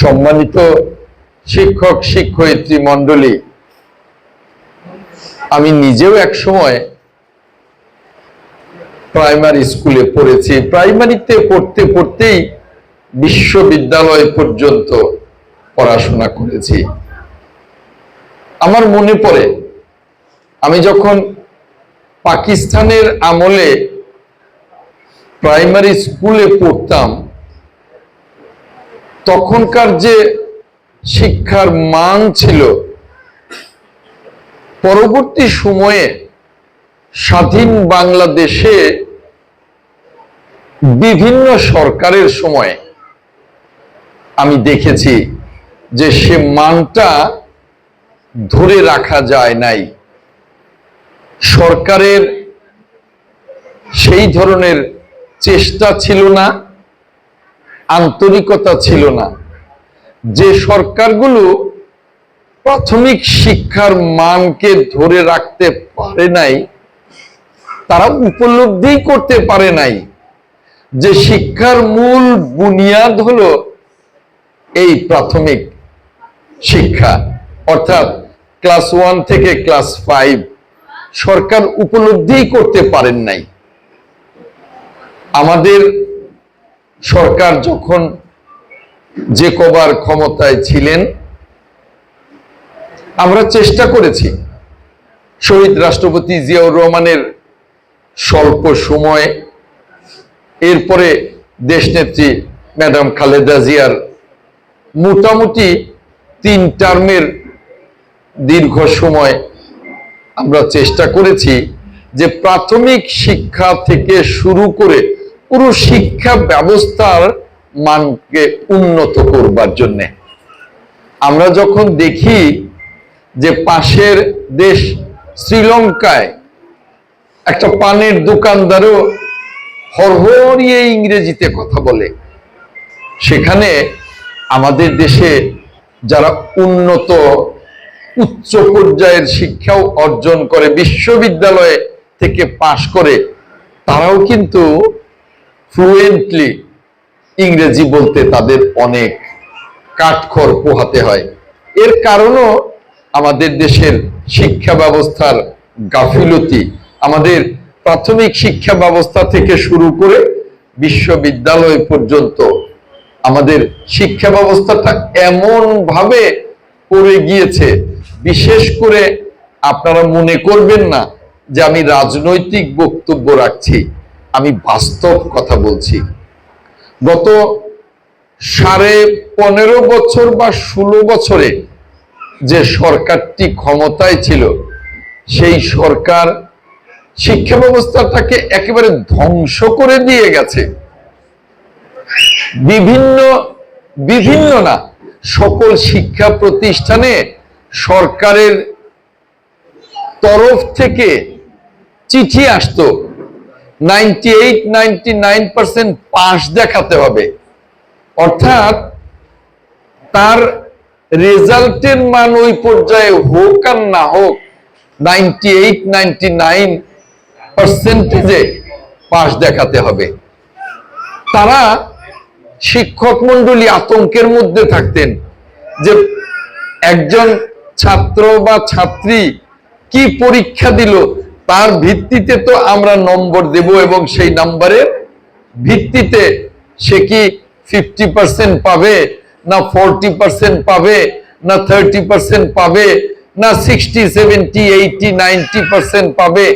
সম্মানিত শিক্ষক, শিক্ষয়িত্রী মণ্ডলী, আমি নিজেও এক সময় প্রাইমারি স্কুলে পড়েছি। প্রাইমারিতে পড়তে পড়তেই বিশ্ববিদ্যালয় পর্যন্ত পড়াশোনা করেছি। আমার মনে পড়ে, আমি যখন পাকিস্তানের আমলে প্রাইমারি স্কুলে পড়তাম তখনকার যে শিক্ষার মান ছিল, পরবর্তী সময়ে স্বাধীন বাংলাদেশে বিভিন্ন সরকারের সময় আমি দেখেছি যে সে মানটা ধরে রাখা যায় নাই। সরকারের সেই ধরনের চেষ্টা ছিল না। আন্তরিকতা ছিল না। যে সরকারগুলো প্রাথমিক শিক্ষার মানকে ধরে রাখতে পারে নাই, তারা উপলব্ধি করতে পারে নাই যে শিক্ষার মূল বুনিয়াদ হলো এই প্রাথমিক শিক্ষা। অর্থাৎ ক্লাস ওয়ান থেকে ক্লাস ফাইভ সরকার উপলব্ধি করতে পারেন নাই। আমাদের সরকার যখন যে কবার ক্ষমতায় ছিলেন, আমরা চেষ্টা করেছি। শহীদ রাষ্ট্রপতি জিয়াউর রহমানের স্বল্প সময়ে, এরপরে দেশনেত্রী ম্যাডাম খালেদা জিয়ার মোটামুটি তিন টার্মের দীর্ঘ সময় আমরা চেষ্টা করেছি যে প্রাথমিক শিক্ষা থেকে শুরু করে পুরো শিক্ষা ব্যবস্থার মানকে উন্নত করবার জন্য। আমরা যখন দেখি যে পাশের দেশ শ্রীলঙ্কায় একটা পানের দোকানদারও হরহরিয়ে ইংরেজিতে কথা বলে, সেখানে আমাদের দেশে যারা উন্নত উচ্চ পর্যায়ের শিক্ষাও অর্জন করে, বিশ্ববিদ্যালয়ে থেকে পাশ করে, তারাও কিন্তু ফ্লুয়েন্টলি ইংরেজি বলতে তাদের অনেক কাঠখড় পোহাতে হয়। এর কারণও আমাদের দেশের শিক্ষা ব্যবস্থার গাফিলতি। আমাদের প্রাথমিক শিক্ষা ব্যবস্থা থেকে শুরু করে বিশ্ববিদ্যালয় পর্যন্ত আমাদের শিক্ষা ব্যবস্থাটা এমন ভাবে পড়ে গিয়েছে, বিশেষ করে আপনারা মনে করবেন না যে আমি রাজনৈতিক বক্তব্য রাখছি। আমি বাস্তব কথা বলছি। গত সাড়ে পনেরো বছর বা ষোলো বছরে যে সরকারটি ক্ষমতায় ছিল, সেই সরকার শিক্ষা ব্যবস্থাটাকে একেবারে ধ্বংস করে দিয়ে গেছে। বিভিন্ন বিভিন্ন না, সকল শিক্ষা প্রতিষ্ঠানে সরকারের তরফ থেকে চিঠি আসতো ninety eight, ninety nine percent pass দেখাতে হবে। অর্থাৎ তার রেজাল্টের মান ওই পর্যায়ে হোক আর না হোক, নাইনটি এইট, নাইনটি নাইন পার্সেন্টেজে পাস দেখাতে হবে। তারা শিক্ষক মন্ডলী আতঙ্কের মধ্যে থাকতেন যে একজন ছাত্র বা ছাত্রী কি পরীক্ষা দিল তার ভিত্তিতে তো আমরা নম্বর দেব এবং সেই নাম্বারের ভিত্তিতে সে কি ফিফটি পার্সেন্ট পাবে, না ফোরটি পার্সেন্ট পাবে, না থার্টি পার্সেন্ট পাবে, না sixty seventy eighty ninety percent পাবে,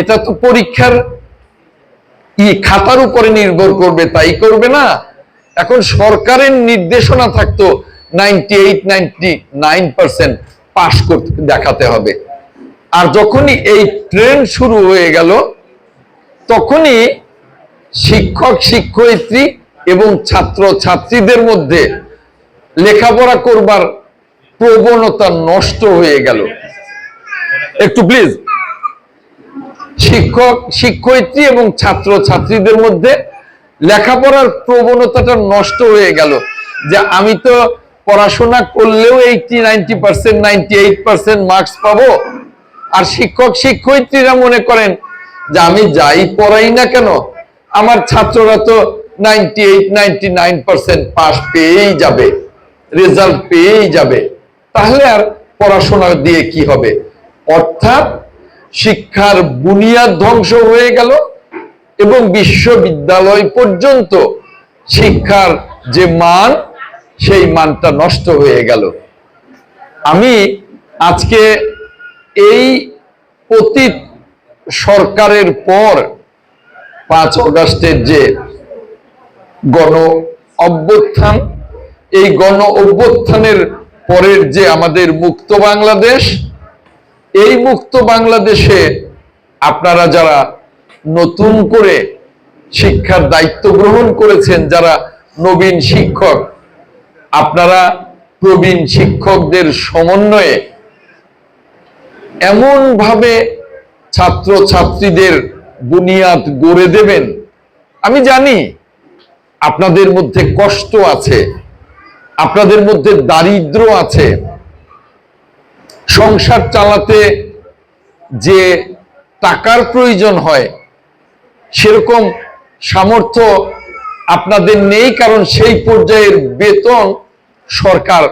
এটা তো পরীক্ষার ই খাতার উপরে নির্ভর করবে, তাই করবে না? এখন সরকারের নির্দেশনা থাকতো ninety eight ninety nine percent pass করতে দেখাতে হবে। আর যখনই এই ট্রেন শুরু হয়ে গেল, তখনই শিক্ষক, শিক্ষয়িত্রী এবং ছাত্র ছাত্রীদের মধ্যে লেখাপড়া করবার প্রবণতা নষ্ট হয়ে গেল। একটু প্লিজ শিক্ষক, শিক্ষয়িত্রী এবং ছাত্র ছাত্রীদের মধ্যে লেখাপড়ার প্রবণতাটা নষ্ট হয়ে গেল যে আমি তো পড়াশোনা করলেও eighty ninety percent ninety eight percent marks পাবো। আর শিক্ষক শিক্ষয়িত্রীরা মনে করেন যে আমি যাই পড়াই না কেন, আমার ছাত্ররা তো নাইনটি যাবে রেজাল্ট পেয়েই যাবে। তাহলে আর পড়াশোনা দিয়ে কি হবে? অর্থাৎ শিক্ষার বুনিয়াদ ধ্বংস হয়ে গেল এবং বিশ্ববিদ্যালয় পর্যন্ত শিক্ষার যে মান, সেই মানটা নষ্ট হয়ে গেল। আমি আজকে এই অতীত সরকারের পর পাঁচ অগাস্টের যে গণ অভ্যুত্থান, এই গণ অভ্যুত্থানের পরের যে আমাদের মুক্ত বাংলাদেশ, এই মুক্ত বাংলাদেশে আপনারা যারা নতুন করে শিক্ষার দায়িত্ব গ্রহণ করেছেন, যারা নবীন শিক্ষক, আপনারা প্রবীণ শিক্ষকদের সমন্বয়ে এমন ভাবে ছাত্র ছাত্রীদের বুনিয়াদ গড়ে দেবেন? আমি জানি আপনাদের মধ্যে কষ্ট আছে, আপনাদের মধ্যে দারিদ্র আছে। সংসার চালাতে যে টাকার প্রয়োজন হয়, সেরকম সামর্থ্য আপনাদের নেই, কারণ সেই পর্যায়ের বেতন সরকার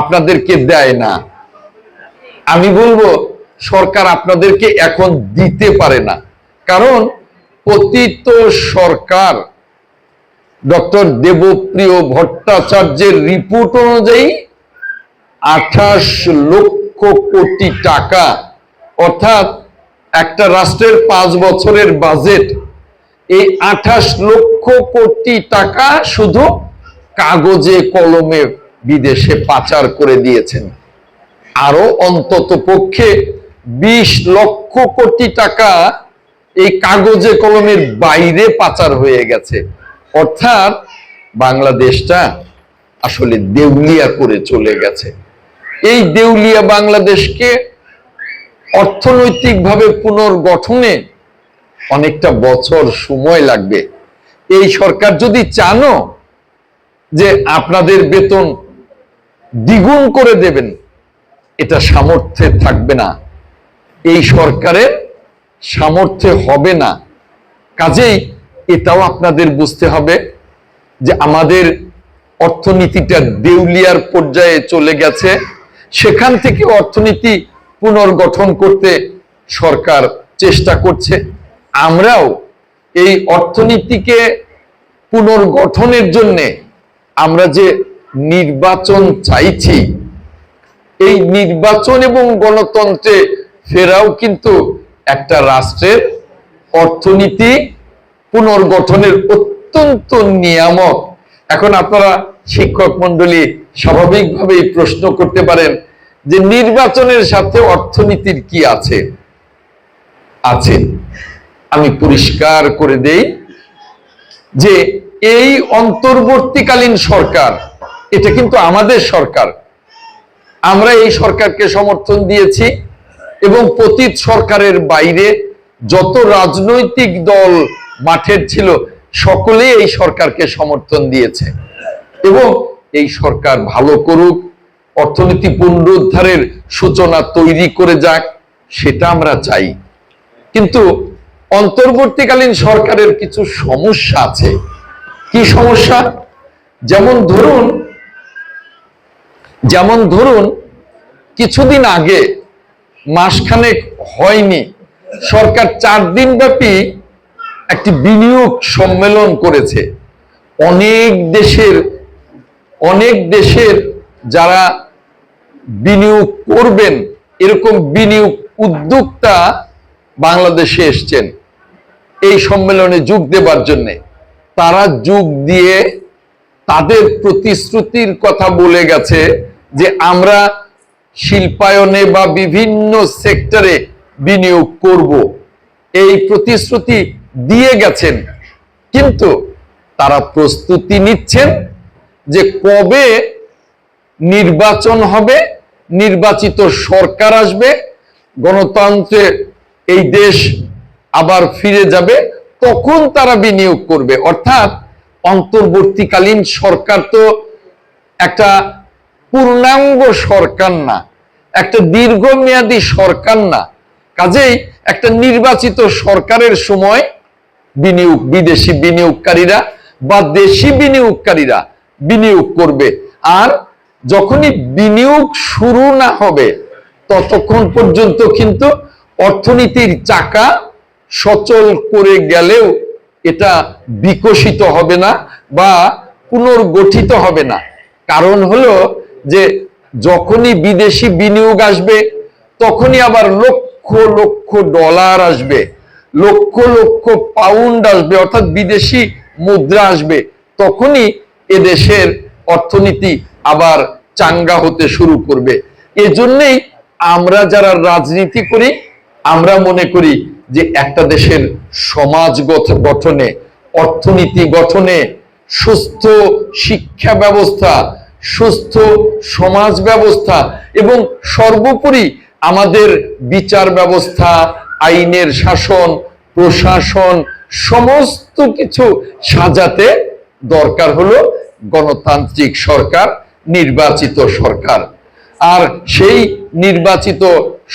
আপনাদেরকে দেয় না। আমি বলব সরকার আপনাদেরকে এখন দিতে পারে না। কারণ পতিত সরকার ডক্টর দেবপ্রিয় ভট্টাচার্যের রিপোর্ট অনুযায়ী আঠাশ লক্ষ কোটি টাকা, অর্থাৎ একটা রাষ্ট্রের পাঁচ বছরের বাজেট এই আঠাশ লক্ষ কোটি টাকা শুধু কাগজে, কলমে বিদেশে পাচার করে দিয়েছেন। আরও অন্তত পক্ষে বিশ লক্ষ কোটি টাকা এই কাগজে কলমের বাইরে পাচার হয়ে গেছে। অর্থাৎ বাংলাদেশটা আসলে দেউলিয়া করে চলে গেছে। এই দেউলিয়া বাংলাদেশকে অর্থনৈতিকভাবে পুনর্গঠনে অনেকটা বছর সময় লাগবে। এই সরকার যদি চানো যে আপনাদের বেতন দ্বিগুণ করে দেবেন, এটা সামর্থ্যে থাকবে না। এই সরকারের সামর্থ্যে হবে না। কাজেই এটাও আপনাদের বুঝতে হবে যে আমাদের অর্থনীতিটা দেউলিয়ার পর্যায়ে চলে গেছে। সেখান থেকে অর্থনীতি পুনর্গঠন করতে সরকার চেষ্টা করছে। আমরাও এই অর্থনীতিকে পুনর্গঠনের জন্য আমরা যে নির্বাচন চাইছি, এই নির্বাচন এবং গণতন্ত্রে ফেরাও কিন্তু একটা রাষ্ট্রের অর্থনীতি পুনর্গঠনের অত্যন্ত নিয়ামক। এখন আপনারা শিক্ষক মন্ডলী স্বাভাবিকভাবেই প্রশ্ন করতে পারেন যে নির্বাচনের সাথে অর্থনীতির কি আছে? আছে। আমি পরিষ্কার করে দেই যে এই অন্তর্বর্তীকালীন সরকার, এটা কিন্তু আমাদের সরকার। আমরা এই সরকারকে সমর্থন দিয়েছি। এবং পতীত সরকারের বাইরে যত রাজনৈতিক দল মাঠের ছিল সকলেই এই সরকারকে সমর্থন দিয়েছে। এবং এই সরকার ভালো করুক, অর্থনীতি পুনরুদ্ধারের সূচনা তৈরি করে যাক, সেটা আমরা চাই। কিন্তু অন্তর্বর্তীকালীন সরকারের কিছু সমস্যা আছে। কি সমস্যা? যেমন ধরুন যেমন ধরুন, কিছুদিন আগে মাসখানেক হয়নি। সরকার চার দিন ব্যাপী একটি বিনিয়োগ সম্মেলন করেছে। অনেক দেশের অনেক দেশের যারা বিনিয়োগ করবেন, এরকম বিনিয়োগ উদ্যোক্তা বাংলাদেশে এসছেন। এই সম্মেলনে যোগ দেবার জন্য। তারা যোগ দিয়ে তাদের প্রতিশ্রুতির কথা বলে গেছে যে আমরা শিল্পায়নে বা বিভিন্ন সেক্টরে বিনিয়োগ করব। এই প্রতিশ্রুতি দিয়ে গেছেন। কিন্তু তারা প্রস্তুতি নিচ্ছেন যে কবে নির্বাচন হবে, নির্বাচিত সরকার আসবে গণতন্ত্রের এই দেশ আবার ফিরে যাবে, তখন তারা বিনিয়োগ করবে। অর্থাৎ অন্তর্বর্তীকালীন সরকার তো একটা পূর্ণাঙ্গ সরকার না, একটা দীর্ঘমেয়াদী সরকার না। কাজেই একটা নির্বাচিত সরকারের সময় বিনিয়োগ, বিদেশি বিনিয়োগকারীরা বা দেশি বিনিয়োগকারীরা বিনিয়োগ করবে। আর যখনই বিনিয়োগ শুরু না হবে, ততক্ষণ পর্যন্ত কিন্তু অর্থনীতির চাকা সচল করে গেলেও এটা বিকশিত হবে না বা পুনর্গঠিত হবে না। কারণ হলো যে যখনই বিদেশি বিনিয়োগ আসবে, তখনই আবার লক্ষ লক্ষ ডলার আসবে, লক্ষ লক্ষ পাউন্ড আসবে, অর্থাৎ বিদেশি মুদ্রা আসবে, তখনই এদেশের অর্থনীতি আবার চাঙ্গা হতে শুরু করবে। এজন্যই আমরা যারা রাজনীতি করি, আমরা মনে করি যে একটা দেশের সমাজগঠ গঠনে, অর্থনীতি গঠনে সুস্থ শিক্ষা ব্যবস্থা সুস্থ সমাজ ব্যবস্থা এবং সর্বোপরি আমাদের বিচার ব্যবস্থা, আইনের শাসন, প্রশাসন, সমস্ত কিছু সাজাতে দরকার হলো গণতান্ত্রিক সরকার, নির্বাচিত সরকার। আর সেই নির্বাচিত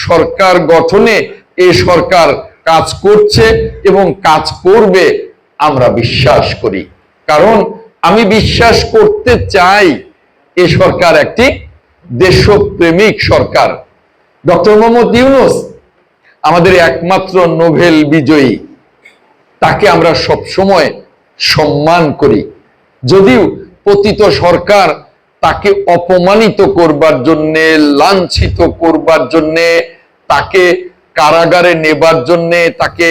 সরকার গঠনে এ সরকার কাজ করছে এবং কাজ করবে আমরা বিশ্বাস করি। কারণ আমি বিশ্বাস করতে চাই এ সরকার একটি দেশপ্রেমিক সরকার। ডক্টর মোহাম্মদ ইউনুস আমাদের একমাত্র নোবেল বিজয়ী। তাকে আমরা সব সময় সম্মান করি। যদিও পতিত সরকার তাকে অপমানিত করবার জন্য, লাঞ্ছিত করবার জন্য, তাকে কারাগারে নেবার জন্য, তাকে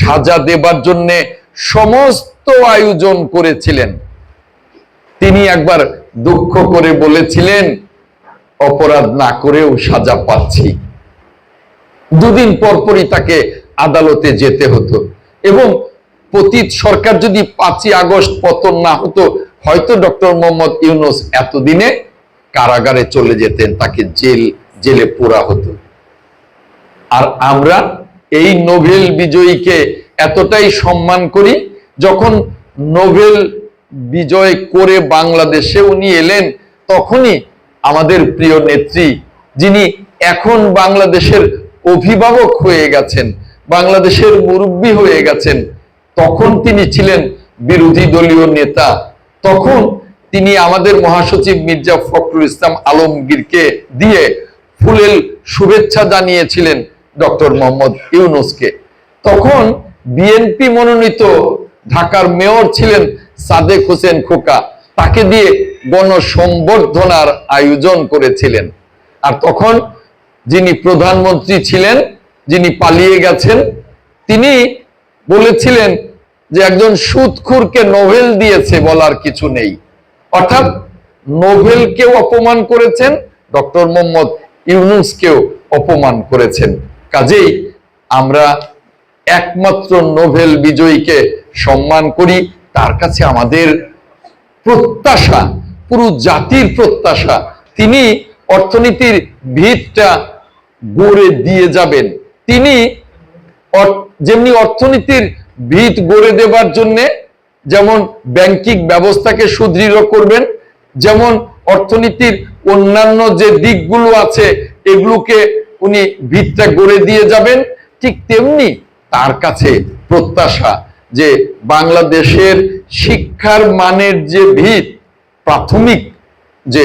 সাজা দেবার জন্য সমস্ত আয়োজন করেছিলেন। তিনি একবার দুঃখ করে বলেছিলেন, অপরাধ না করেও সাজা পাচ্ছি। দুদিন পরপরই তাকে আদালতে যেতে হতো এবং পতিত সরকার যদি পাঁচই আগস্ট পতন না হতো, হয়তো ডক্টর মোহাম্মদ ইউনুস এতদিনে কারাগারে চলে যেতেন, তাকে জেল, জেলে পোড়া হতো। আর আমরা এই নোবেল বিজয়ীকে এতটাই সম্মান করি, যখন নোবেল বিজয় করে বাংলাদেশে উনি এলেন, তখনই আমাদের প্রিয় নেত্রী, যিনি এখন বাংলাদেশের অভিভাবক হয়ে গেছেন, বাংলাদেশের মুরব্বী হয়ে গেছেন, তখন তিনি ছিলেন বিরোধী দলীয় নেতা। তখন তিনি আমাদের মহাসচিব মির্জা ফখরুল ইসলাম আলমগীরকে দিয়ে ফুলেল শুভেচ্ছা জানিয়েছিলেন ডক্টর মোহাম্মদ ইউনুসকে। তখন বিএনপি মনোনীত ঢাকার মেয়র ছিলেন সাদেক হোসেন খোকা তাকে দিয়ে গণ গণসম্বর্ধনার আয়োজন করেছিলেন। আর তখন যিনি প্রধানমন্ত্রী ছিলেন, যিনি পালিয়ে গেছেন, তিনি বলেছিলেন যে একজন সুদখুরকে নোবেল দিয়েছে বলার কিছু নেই। অর্থাৎ নোবেলকেও অপমান করেছেন, ডক্টর মোহাম্মদ ইউনুসকেও অপমান করেছেন। কাজেই আমরা একমাত্র নোবেল বিজয়ীকে সম্মান করি তার কাছে আমাদের প্রত্যাশা, পুরো জাতির প্রত্যাশা, তিনি অর্থনীতির ভিতটা গড়ে দিয়ে যাবেন। তিনি যেমনি অর্থনীতির ভিত গড়ে দেবার জন্যে যেমন ব্যাংকিং ব্যবস্থাকে সুদৃঢ় করবেন, যেমন অর্থনীতির অন্যান্য যে দিকগুলো আছে এগুলোকে উনি ভিতটা গড়ে দিয়ে যাবেন, ঠিক তেমনি তার কাছে প্রত্যাশা। যে বাংলাদেশের শিক্ষার মানের যে ভিত, প্রাথমিক যে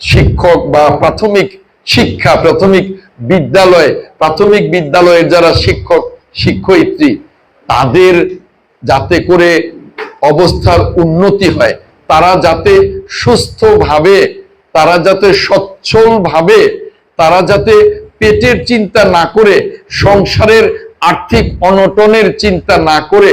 শিক্ষক বা প্রাথমিক শিক্ষা, প্রাথমিক বিদ্যালয়, প্রাথমিক বিদ্যালয়ের যারা শিক্ষক, শিক্ষয়িত্রী, তাদের যাতে করে অবস্থার উন্নতি হয়, তারা যাতে সুস্থভাবে, তারা যাতে সচ্ছলভাবে, তারা যাতে পেটের চিন্তা না করে সংসারের আর্থিক অনটনের চিন্তা না করে